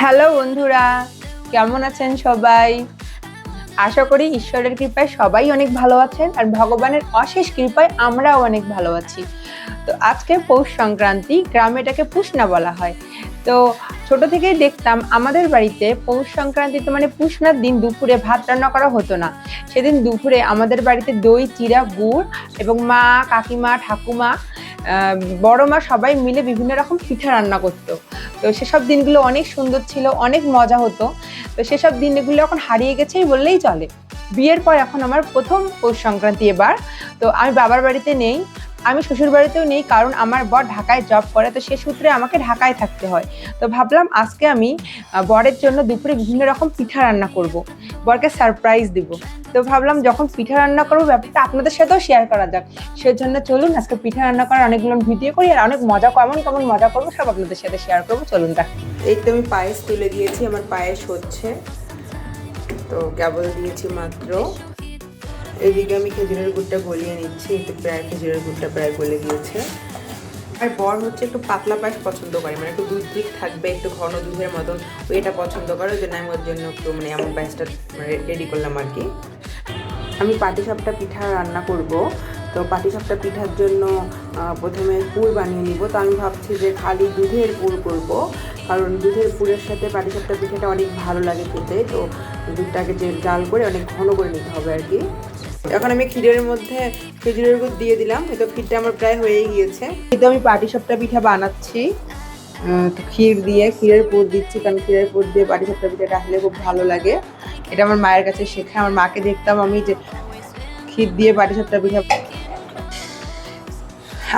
Hello বন্ধুরা, কেমন আছেন সবাই? আশা করি ঈশ্বরের কৃপায় সবাই অনেক ভালো আছেন আর ভগবানের অশেষ কৃপায় আমরাও অনেক ভালো আছি। তো আজকে পৌষ সংক্রান্তি, গ্রামে এটাকে পুষনা বলা হয়। তো ছোট থেকেই দেখতাম আমাদের বাড়িতে পৌষ সংক্রান্তিতে মানে পুষনার দিন দুপুরে ভাত রান্না করা হতো না। সেদিন দুপুরে আমাদের বাড়িতে দই চিরা গুড় এবং মা, কাকিমা, ঠাকুমা বড় মা সবাই মিলে বিভিন্ন রকম পিঠা রান্না করতো। তো সেসব দিনগুলো অনেক সুন্দর ছিল, অনেক মজা হতো। তো সেসব দিনগুলো এখন হারিয়ে গেছেই বললেই চলে। বিয়ের পর এখন আমার প্রথম পৌষ সংক্রান্তি এবার। তো আমি বাবার বাড়িতে নেই। আমি শ্বশুর বাড়িতেও নেই, কারণ আমার বর ঢাকায় জব করে, তো সে সূত্রে আমাকে ঢাকায় থাকতে হয়। তো ভাবলাম আজকে আমি বরের জন্য দুপুরে বিভিন্ন রকম পিঠা রান্না করব। বরকে সারপ্রাইজ দিব। তো ভাবলাম যখন পিঠা রান্না করব, ব্যাপারটা আপনাদের সাথেও শেয়ার করা যাক। সেজন্য চলুন, আজকে পিঠা রান্না করার অনেকগুলো ভিডিও করি, আর অনেক মজা, কেমন কেমন মজা করব, সব আপনাদের সাথে শেয়ার করব। চলুন দেখ এই তো আমি পায়েস তুলে দিয়েছি, আমার পায়েস হচ্ছে। তো কেবল দিয়েছি মাত্র। এদিকে আমি খেজুরের গুড়টা গলিয়ে নিচ্ছি একটু প্রায় খেজুরের গুড়টা প্রায় গলে গিয়েছে। আর বর হচ্ছে একটু পাতলা পায়েস পছন্দ করে মানে একটু দুধ দুধ থাকবে, একটু ঘন দুধের মতন এটা পছন্দ করে, ওই জন্য আমি ওর জন্য একটু মানে এমন পায়েসটা রেডি করলাম আর কি। আমি পাটিসাপটা পিঠা রান্না করব, তো পাটিসাপটা পিঠার জন্য প্রথমে পুর বানিয়ে নিব। তো আমি ভাবছি যে খালি দুধের পুর করব, কারণ দুধের পুরের সাথে পাটিসাপটা পিঠাটা অনেক ভালো লাগে খেতে, তো দুধটাকে যে জাল করে অনেক ঘন করে নিতে হবে আর কি। এখন আমি ক্ষীরের মধ্যে খেজুরের গুড় দিয়ে দিলাম। এই তো ক্ষীরটা আমার প্রায় হয়েই গিয়েছে। কিন্তু আমি পাটি পাটিসাপটা পিঠা বানাচ্ছি। তো ক্ষীর দিয়ে ক্ষীরের পুর দিচ্ছি, কারণ ক্ষীরের পুর দিয়ে পাটি পাটিসাপটা পিঠাটা আসলে খুব ভালো লাগে। এটা আমার মায়ের কাছে শেখা। আমার মাকে দেখতাম আমি যে ক্ষীর দিয়ে পাটি পাটিসাপটা পিঠা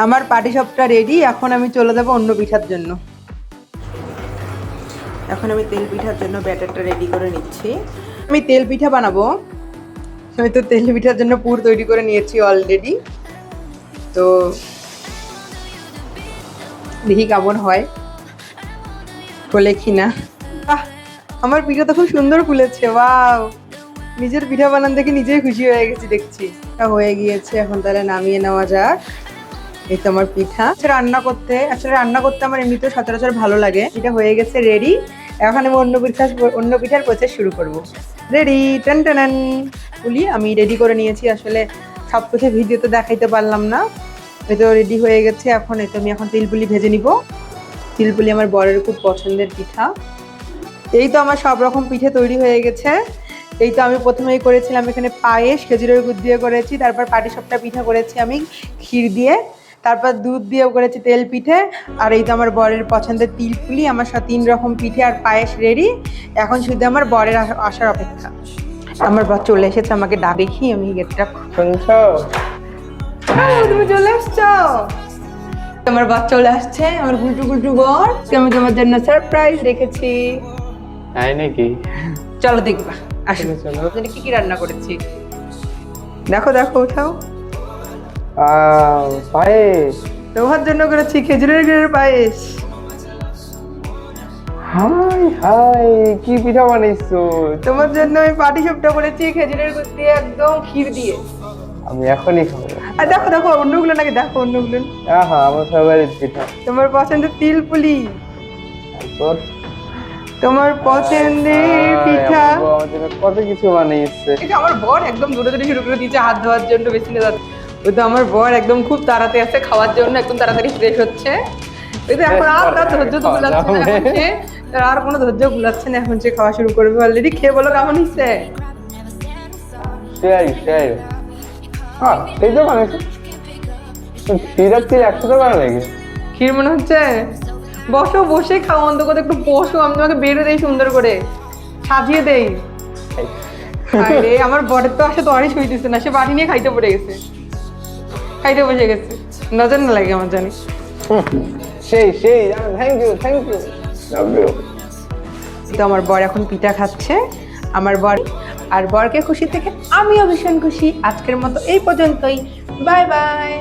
আমার পাটি পাটিসাপটা রেডি এখন আমি চলে যাব অন্য পিঠার জন্য। এখন আমি তেল পিঠার জন্য ব্যাটারটা রেডি করে নিচ্ছি। আমি তেল পিঠা বানাবো। আমি তো তেল পিঠার জন্য পুর তৈরি করে নিয়েছি অলরেডি তো দেখি কেমন হয়। বলে কি না আমার পিঠা তো খুব সুন্দর ফুলেছে ওয়াও নিজের পিঠা বানান দেখে নিজেই খুশি হয়ে গেছি দেখছি। হয়ে গিয়েছে এখন তাহলে নামিয়ে নেওয়া যাক। এই তো আমার পিঠা। আচ্ছা, রান্না করতে আসলে রান্না করতে আমার এমনিতে সচরাচর ভালো লাগে। এটা হয়ে গেছে রেডি এখন আমি অন্য পিঠা অন্য পিঠার প্রসেস শুরু করব। Ready ten ten. বলি আমি রেডি করে নিয়েছি। আসলে সব কিছু ভিডিওতে দেখাইতে পারলাম না। এই তো রেডি হয়ে গেছে এখন। এই তো আমি এখন তিলপুলি ভেজে নিব। তিলপুলি আমার বরের খুব পছন্দের পিঠা। এই তো আমার সব রকম পিঠে তৈরি হয়ে গেছে। এই তো আমি প্রথমেই করেছিলাম এখানে পায়েস, খেজুরের গুড় দিয়ে করেছি। তারপর পাটিসাপটা পিঠা করেছি আমি ক্ষীর দিয়ে। তারপর দুধ দিয়েও করেছি তেল পিঠে। আর এই তো আমার বরের পছন্দের তিলপুলি। আমার সাথে তিন রকম পিঠে আর পায়েস রেডি এখন শুধু আমার বরের আসার অপেক্ষা। আমার বর চলে এসেছে আমাকে ডাক দেখি আমি গেটটা শুনছো? হ্যালো, তুমি চলে আসছো। তোমার বর চলে আসছে আমার গুলটু গুলটু বর। আমি তোমার জন্য সারপ্রাইজ রেখেছি। তাই নাকি? চলো দেখবা আসো। চলো, কি কি রান্না করেছি? দেখো দেখো উঠাও। পায়েস। তোমার জন্য করেছি খেজুরের গুড়ের পায়েস। হাই হাই কি পিঠা বানাইছো? তোমার জন্য আমি পাটি সাপটা করেছি খেজুরের গুড় দিয়ে একদম ক্ষীর দিয়ে। আমি এখনই খাব। আর দেখো দেখো অন্যগুলো নাকি দেখো অন্যগুলো। আহা আমার ফেভারিট পিঠা। তোমার পছন্দের তিলপুলি? তারপর? তোমার পছন্দের পিঠা? কত কিছু বানিয়েছে। এটা আমার বর একদম দূরে দূরে শুরু করে দিয়েছে হাত ধোয়ার জন্য বেশি না ওই তো আমার বর একদম খুব তাড়াতাড়ি আছে খাওয়ার জন্য একদম তাড়াতাড়ি ফ্রেশ হচ্ছে। এখন আর তার ধৈর্য তো আর কোনো ধৈর্য গুলাচ্ছে না এখন সে খাওয়া শুরু করবে অলরেডি খেয়ে বলো কেমন সেই সেই। হ্যাঁ সেই তো বানাইছে ক্ষীর আর তিল একসাথে বানা নাকি? ক্ষীর মনে হচ্ছে? বসো বসে খাও অন্তত একটু বসো আমি তোমাকে বেড়ে দেই সুন্দর করে। সাজিয়ে দেই। আরে আমার বরের তো আসে তো অনেক হইতেছে না সে বাড়ি নিয়ে খাইতে পড়ে গেছে। খাইতে বসে গেছে। নজর না লাগে আমার জানি। সেই সেই থ্যাংক ইউ থ্যাংক ইউ তো আমার বর এখন পিঠা খাচ্ছে, আমার বর আর বরকে খুশি থেকে আমিও ভীষণ খুশি। আজকের মতো এই পর্যন্তই। Bye bye.